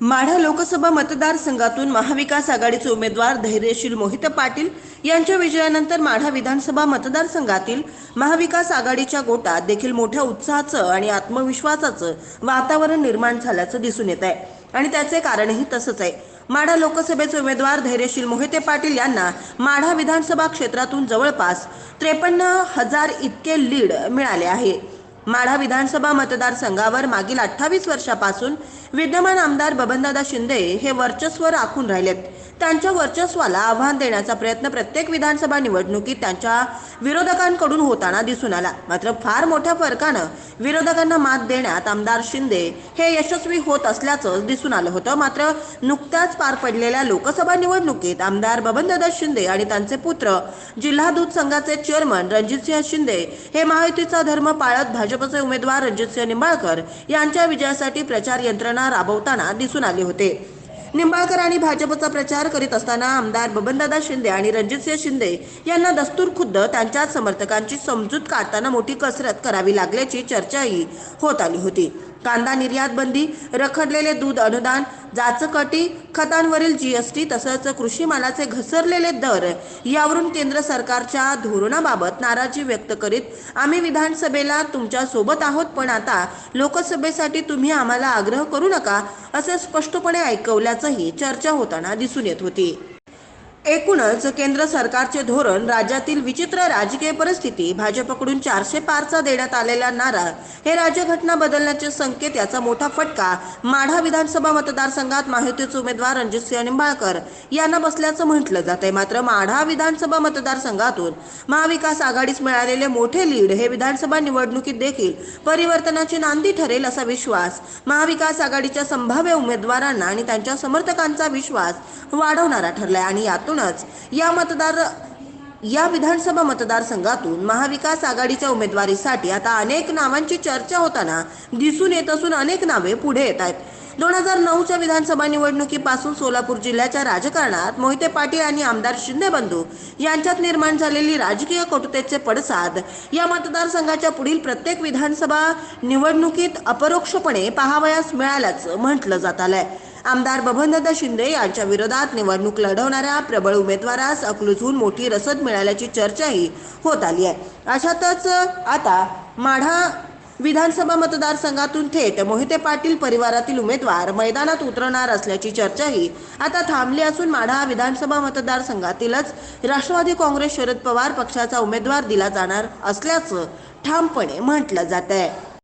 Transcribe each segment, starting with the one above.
माढा लोकसभा मतदारसंघातून महाविकास आघाडीचे उमेदवार धैर्यशील मोहिते पाटील यांच्या विजयानंतर माढा विधानसभा मतदारसंघातील महाविकास आघाडीच्या गोटात देखील मोठ्या उत्साहाचं आणि आत्मविश्वासाचं वातावरण निर्माण झाल्याचं दिसून येत आहे आणि त्याचे कारणही तसंच आहे. माढा लोकसभेचे उमेदवार धैर्यशील मोहिते पाटील यांना माढा विधानसभा क्षेत्रातून जवळपास त्रेपन्न हजार इतके लीड मिळाले आहे माढा विधानसभा मतदारसंघावर मागील अठ्ठावीस वर्षापासून विद्यमान आमदार बबनदादा शिंदे हे वर्चस्व राखून राहिलेत. त्यांच्या वर्चस्वाला आव्हान देण्याचा प्रयत्न प्रत्येक विधानसभा निवडणुकीत त्यांच्या विरोधकांकडून होताना दिसून आला. मात्र फार मोठ्या फरकानं विरोधकांना मात देण्यात आमदार शिंदे हे यशस्वी होत असल्याचं दिसून आलं होतं. मात्र नुकत्याच पार पडलेल्या लोकसभा निवडणुकीत आमदार बबनदादा शिंदे आणि त्यांचे पुत्र जिल्हा दूध संघाचे चेअरमन रणजितसिंह शिंदे हे महायुतीचा धर्म पाळत भाजपचे उमेदवार रणजितसिंह निंबाळकर यांच्या विजयासाठी प्रचार यंत्रणा राबवताना दिसून आले होते. निंबाळकर आणि भाजपचा प्रचार करीत असताना आमदार बबनदादा शिंदे आणि रणजितसिंह शिंदे यांना दस्तूर खुद्द त्यांच्या समर्थकांची समजूत काढताना मोठी कसरत करावी लागल्याची चर्चाही होत आली होती. कांदा निर्यात बंदी रखडलेले दूध अनुदान जाचकटी खतांवरील जीएसटी तसंच कृषी मालाचे घसरलेले दर यावरून केंद्र सरकारच्या धोरणाबाबत नाराजी व्यक्त करीत आम्ही विधानसभेला तुमच्यासोबत आहोत पण आता लोकसभेसाठी तुम्ही आम्हाला आग्रह करू नका असे स्पष्टपणे ऐकवल्याचंही चर्चा होताना दिसून येत होती. एकूणच केंद्र सरकारचे धोरण राज्यातील विचित्र राजकीय परिस्थिती भाजपकडून चारशे पारचा देण्यात आलेला नारा हे राज्यघटना बदलण्याचे संकेत याचा मोठा फटका माढा विधानसभा मतदारसंघात महायुतीचे उमेदवार रणजितसिंह निंबाळकर यांना बसल्याचं म्हटलं जात आहे मात्र माढा विधानसभा मतदारसंघातून महाविकास आघाडीस मिळालेले मोठे लीड हे विधानसभा निवडणुकीत देखील परिवर्तनाची नांदी ठरेल असा विश्वास महाविकास आघाडीच्या संभाव्य उमेदवारांना आणि त्यांच्या समर्थकांचा विश्वास वाढवणारा ठरलाय. आणि यातून यातूनच या मतदार या विधानसभा मतदारसंघातून महाविकास आघाडीच्या उमेदवारीसाठी आता अनेक नावांची चर्चा होताना दिसून येत असून अनेक नावे पुढे येत आहेत. दोन हजार नऊच्या विधानसभा निवडणुकीपासून सोलापूर जिल्ह्याच्या राजकारणात मोहिते पाटील आणि आमदार शिंदे बंधू यांच्यात निर्माण झालेली राजकीय कटुतेचे पडसाद या मतदारसंघाच्या पुढील प्रत्येक विधानसभा निवडणुकीत अपरोक्षपणे पाहावयास मिळाल्याचं म्हटलं जात आलंय. आमदार बबनदादा शिंदे यांच्या विरोधात निवडणूक लढवणाऱ्या प्रबळ उमेदवारास अकलूजहून मोठी रसद मिळाल्याची चर्चाही होत आली आहे. अशातच आता माढा विधानसभा मतदारसंघातून थेट मोहिते पाटील परिवारातील उमेदवार मैदानात उतरणार असल्याची चर्चाही आता थांबली असून माढा विधानसभा मतदारसंघातीलच राष्ट्रवादी काँग्रेस शरद पवार पक्षाचा उमेदवार दिला जाणार असल्याचं ठामपणे म्हटलं जात आहे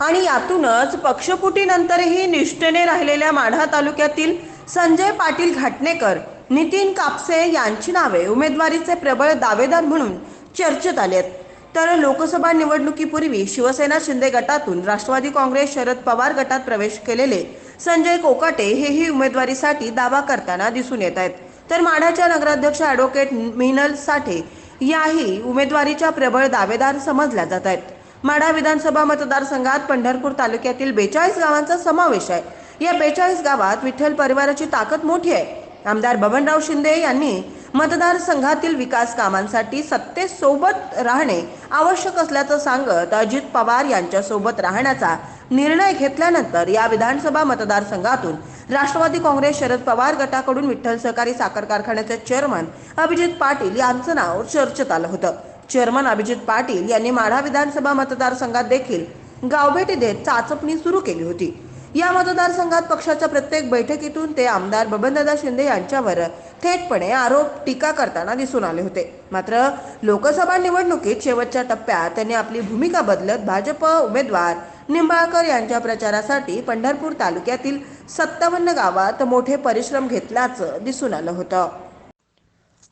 आणि यातूनच पक्षपुटीनंतरही निष्ठेने राहिलेल्या माढा तालुक्यातील संजय पाटील घाटणेकर नितीन कापसे यांची नावे उमेदवारीचे प्रबळ दावेदार म्हणून चर्चेत आले आहेत तर लोकसभा निवडणुकीपूर्वी शिवसेना शिंदे गटातून राष्ट्रवादी काँग्रेस शरद पवार गटात प्रवेश केलेले संजय कोकाटे हेही उमेदवारीसाठी दावा करताना दिसून येत आहेत. तर माढाच्या नगराध्यक्ष ॲडव्होकेट मिनल साठे याही उमेदवारीच्या प्रबळ दावेदार समजल्या जात आहेत. माढा विधानसभा मतदारसंघात पंढरपूर तालुक्यातील बेचाळीस गावांचा समावेश आहे. या बेचाळीस गावात विठ्ठल परिवाराची ताकद मोठी आहे. आमदार बबनराव शिंदे यांनी मतदारसंघातील विकास कामांसाठी सत्तेसोबत राहणे आवश्यक असल्याचं सांगत अजित पवार यांच्यासोबत राहण्याचा निर्णय घेतल्यानंतर या विधानसभा मतदारसंघातून राष्ट्रवादी काँग्रेस शरद पवार गटाकडून विठ्ठल सहकारी साखर कारखान्याचे चेअरमन अभिजित पाटील यांचं नाव चर्चेत आलं होतं. चेअरमन अभिजित पाटील यांनी माढा विधानसभा मतदारसंघात देखील गावभेटी देत चाचपणी सुरू केली होती. या मतदारसंघात पक्षाच्या प्रत्येक बैठकीतून ते आमदार बबनदादा शिंदे यांच्यावर थेटपणे आरोप टीका करताना दिसून आले होते. मात्र लोकसभा निवडणुकीत शेवटच्या टप्प्यात त्यांनी आपली भूमिका बदलत भाजप उमेदवार निंबाळकर यांच्या प्रचारासाठी पंढरपूर तालुक्यातील सत्तावन्न गावात मोठे परिश्रम घेतल्याचं दिसून आलं होतं.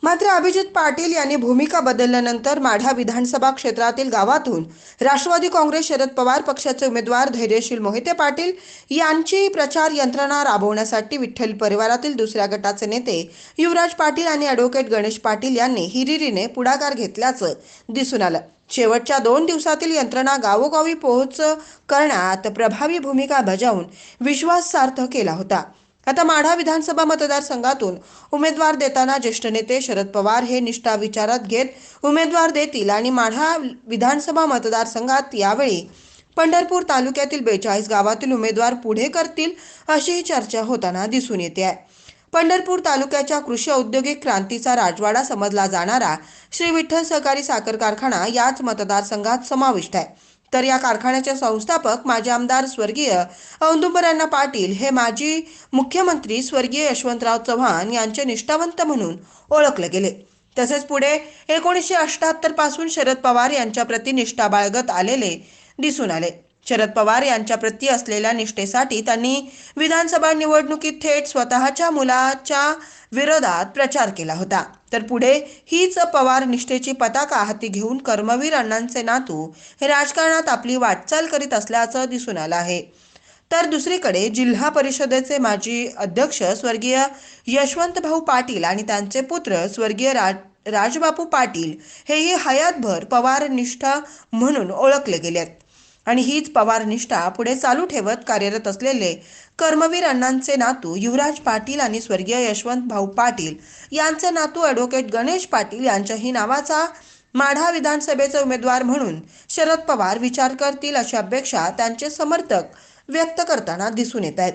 मात्र अभिजित पाटील यांनी भूमिका बदलल्यानंतर माढा विधानसभा क्षेत्रातील गावातून राष्ट्रवादी काँग्रेस शरद पवार पक्षाचे उमेदवार धैर्यशील मोहिते पाटील यांची प्रचार यंत्रणा राबवण्यासाठी विठ्ठल परिवारातील दुसऱ्या गटाचे नेते युवराज पाटील आणि ॲडव्होकेट गणेश पाटील यांनी हिरिरीने पुढाकार घेतल्याचं दिसून आलं. शेवटच्या दोन दिवसातील यंत्रणा गावोगावी पोहोच करण्यात प्रभावी भूमिका बजावून विश्वास सार्थ केला होता. आता माढा विधानसभा मतदारसंघातून उमेदवार देताना ज्येष्ठ नेते शरद पवार हे निष्ठा विचारात घेत उमेदवार देतील आणि माढा विधानसभा मतदारसंघात यावेळी पंढरपूर तालुक्यातील बेचाळीस गावातील उमेदवार पुढे करतील अशीही चर्चा होताना दिसून येते आहे. पंढरपूर तालुक्याच्या कृषी औद्योगिक क्रांतीचा राजवाडा समजला जाणारा श्री विठ्ठल सहकारी साखर कारखाना याच मतदारसंघात समाविष्ट आहे. तर या कारखान्याचे संस्थापक माजी आमदार स्वर्गीय औदुंबरांना पाटील हे माजी मुख्यमंत्री स्वर्गीय यशवंतराव चव्हाण यांचे निष्ठावंत म्हणून ओळखले गेले. तसेच पुढे एकोणीसशे अठ्याहत्तरपासून शरद पवार यांच्या प्रती निष्ठा बाळगत आलेले दिसून आले. शरद पवार यांच्या प्रती असलेल्या निष्ठेसाठी त्यांनी विधानसभा निवडणुकीत थेट स्वतःच्या मुलाच्या विरोधात प्रचार केला होता. तर पुढे हीच पवार निष्ठेची पताका हाती घेऊन कर्मवीर अण्णांचे नातू हे राजकारणात आपली वाटचाल करीत असल्याचं दिसून आलं आहे. तर दुसरीकडे जिल्हा परिषदेचे माजी अध्यक्ष स्वर्गीय यशवंत भाऊ पाटील आणि त्यांचे पुत्र स्वर्गीय राज राजबापू पाटील हेही हयातभर पवार निष्ठा म्हणून ओळखले गेलेत. आणि हीच पवार निष्ठा पुढे चालू ठेवत कार्यरत असलेले कर्मवीर अण्णांचे नातू युवराज पाटील आणि स्वर्गीय यशवंत भाऊ पाटील यांचे नातू ॲडव्होकेट गणेश पाटील यांच्याही नावाचा माढा विधानसभेचे उमेदवार म्हणून शरद पवार विचार करतील अशी अपेक्षा त्यांचे समर्थक व्यक्त करताना दिसून येत आहेत.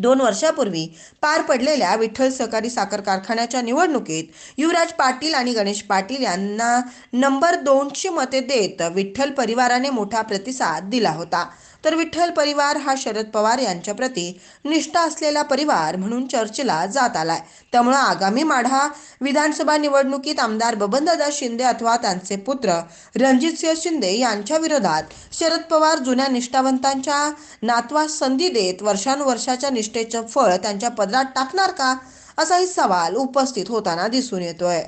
दोन वर्षापूर्वी पार पडलेल्या विठ्ठल सहकारी साखर कारखान्याच्या निवडणुकीत युवराज पाटील आणि गणेश पाटील यांना नंबर दोनची मते देत विठ्ठल परिवाराने मोठा प्रतिसाद दिला होता. तर विठ्ठल परिवार हा शरद पवार यांच्याप्रती निष्ठा असलेला परिवार म्हणून चर्चेला जात आलाय. त्यामुळे आगामी माढा विधानसभा निवडणुकीत आमदार बबनदादा शिंदे अथवा त्यांचे पुत्र रणजितसिंह शिंदे यांच्या विरोधात शरद पवार जुन्या निष्ठावंतांच्या नातवास संधी देत वर्षानुवर्षाच्या निष्ठेचं फळ त्यांच्या पदरात टाकणार का? असाही सवाल उपस्थित होताना दिसून येतोय.